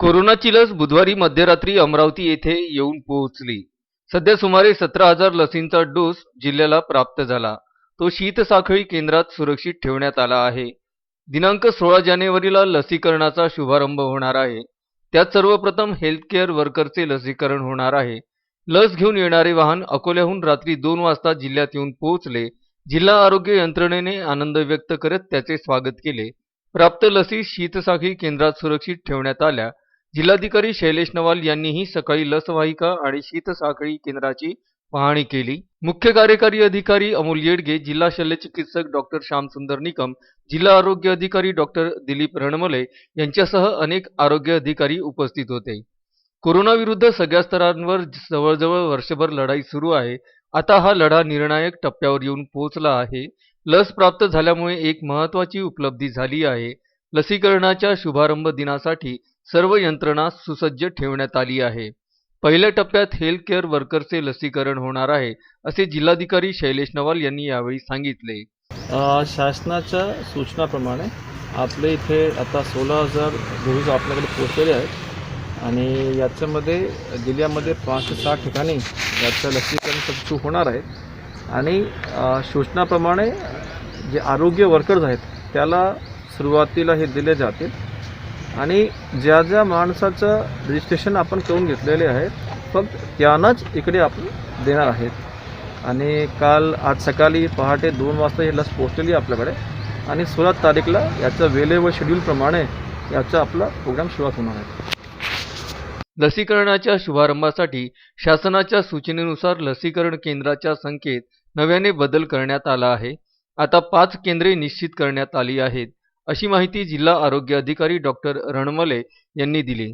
कोरोनाची लस बुधवारी मध्यरात्री अमरावती येथे येऊन पोहोचली. सध्या सुमारे सतरा हजार लसींचा डोस जिल्ह्याला प्राप्त झाला. तो शीतसाखळी केंद्रात सुरक्षित ठेवण्यात आला आहे. दिनांक सोळा जानेवारीला लसीकरणाचा शुभारंभ होणार आहे. त्यात सर्वप्रथम हेल्थ केअर वर्करचे लसीकरण होणार आहे. लस घेऊन येणारे वाहन अकोल्याहून रात्री दोन वाजता जिल्ह्यात येऊन पोहोचले. जिल्हा आरोग्य यंत्रणेने आनंद व्यक्त करत त्याचे स्वागत केले. प्राप्त लसी शीतसाखळी केंद्रात सुरक्षित ठेवण्यात आल्या. जिल्हाधिकारी शैलेश नवाल यांनीही सकाळी लसवाहिका आणि शीतसाखळी केंद्राची पाहणी केली. मुख्य कार्यकारी अधिकारी अमोल येडगे जिल्हा शल्यचिकित्सक डॉक्टर श्यामसुंदर निकम जिल्हा आरोग्य अधिकारी डॉक्टर दिलीप रणमले यांच्यासह अनेक आरोग्य अधिकारी उपस्थित होते. कोरोनाविरुद्ध सगळ्या स्तरांवर जवळजवळ वर्षभर लढाई सुरू आहे. आता हा लढा निर्णायक टप्प्यावर येऊन पोहोचला आहे. लस प्राप्त झाल्यामुळे एक महत्वाची उपलब्धी झाली आहे. लसीकरणाच्या शुभारंभ दिनासाठी सर्व यंत्रणा सुसज्ज ठेवण्यात आली आहे. पहिल्या टप्प्यात हेल्थ केअर वर्करचे लसीकरण होणार आहे असे जिल्हाधिकारी शैलेश नवाल यांनी यावेळी सांगितले. शासनाच्या सूचनाप्रमाणे आपल्या इथे आता सोळा हजार डोस आपल्याकडे पोचलेले आहेत आणि याच्यामध्ये जिल्ह्यामध्ये पाच ते सहा ठिकाणी याचं लसीकरण सुरू होणार आहे. आणि सूचनाप्रमाणे जे आरोग्य वर्कर्स आहेत त्याला सुरुवातीला हे दिले जातील. आणि ज्या ज्या माणसाचं रजिस्ट्रेशन आपण करून घेतलेले आहे फक्त त्यांनाच इकडे आपण देणार आहेत. आणि काल आज सकाळी पहाटे दोन वाजता ही लस पोहोचलेली आपल्याकडे. आणि सोळा तारीखला याचं व शेड्यूलप्रमाणे याचा आपला प्रोग्राम सुरुवात होणार आहे. लसीकरणाच्या शुभारंभासाठी शासनाच्या सूचनेनुसार लसीकरण केंद्राच्या संख्येत नव्याने बदल करण्यात आला आहे. आता पाच केंद्रे निश्चित करण्यात आली आहेत. अशी माहिती जिल्हा आरोग्य अधिकारी डॉक्टर रणमले यांनी दिली.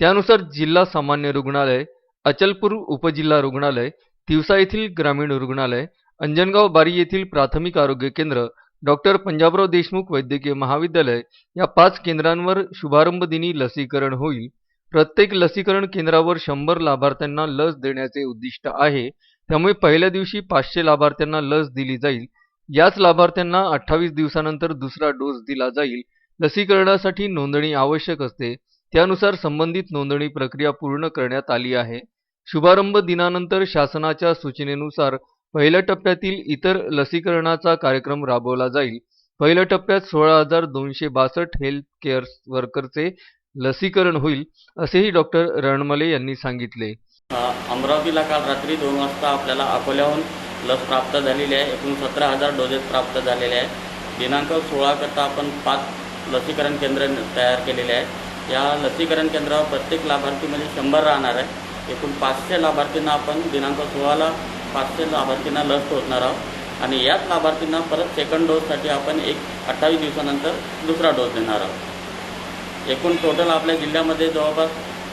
त्यानुसार जिल्हा सामान्य रुग्णालय अचलपूर उपजिल्हा रुग्णालय तिवसा येथील ग्रामीण रुग्णालय अंजनगाव बारी येथील प्राथमिक आरोग्य केंद्र डॉक्टर पंजाबराव देशमुख वैद्यकीय महाविद्यालय या पाच केंद्रांवर शुभारंभ दिनी लसीकरण होईल. प्रत्येक लसीकरण केंद्रावर शंभर लाभार्थ्यांना लस देण्याचे उद्दिष्ट आहे. त्यामुळे पहिल्या दिवशी पाचशे लाभार्थ्यांना लस दिली जाईल. याच लाभार्थ्यांना अठ्ठावीस दिवसानंतर दुसरा डोस दिला जाईल. लसीकरणासाठी नोंदणी आवश्यक असते. त्यानुसार संबंधित नोंदणी प्रक्रिया पूर्ण करण्यात आली आहे. शुभारंभ दिनानंतर शासनाच्या सूचनेनुसार पहिल्या टप्प्यातील इतर लसीकरणाचा कार्यक्रम राबवला जाईल. पहिल्या टप्प्यात सोळा हजार दोनशे बासष्ट हेल्थ केअर वर्करचे लसीकरण होईल असेही डॉक्टर रणमले यांनी सांगितले. अमरावतीला काल रात्री दोन वाजता आपल्याला अकोल्याहून लस प्राप्त झालेली आहे. एकूण सतरा हजार डोजेस प्राप्त झालेले आहे दिनांक सोळाकरता आपण पाच लसीकरण केंद्र तयार केलेले आहे या लसीकरण केंद्रावर प्रत्येक लाभार्थीमध्ये शंभर राहणार आहे. एकूण पाचशे लाभार्थींना आपण दिनांक सोळाला पाचशे लाभार्थींना लस टोचणार आहोत. आणि याच लाभार्थींना परत सेकंड डोससाठी आपण एक अठ्ठावीस दिवसानंतर दुसरा डोस देणार आहोत. एकूण टोटल आपल्या जिल्ह्यामध्ये जवळपास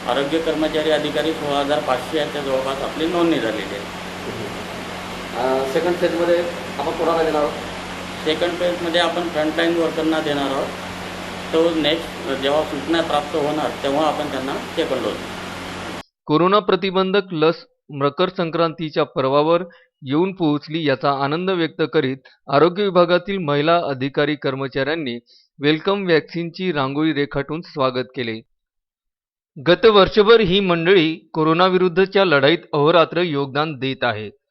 आरोग्य कर्मचारी अधिकारी सोळा हजार पाचशे याच्या जवळपास आपली नोंदणी झालेली आहे. सेकंड फेजमध्ये आपण कोणाला देणार आहोत? सेकंड फेजमध्ये आपण फ्रंटलाईन वर्करना देणार आहोत. तो नेक्स्ट जेव्हा सूचना प्राप्त होणार तेव्हा आपण त्यांना सेकंड डोस कोरोना प्रतिबंधक लस मकर संक्रांतीच्या पर्वावर येऊन पोहोचली याचा आनंद व्यक्त करीत आरोग्य विभागातील महिला अधिकारी कर्मचाऱ्यांनी वेलकम वॅक्सिनची रांगोळी रेखाटून स्वागत केले. गत वर्षभर ही मंडळी कोरोनाविरुद्धच्या लढाईत अहोरात्र योगदान देत आहे.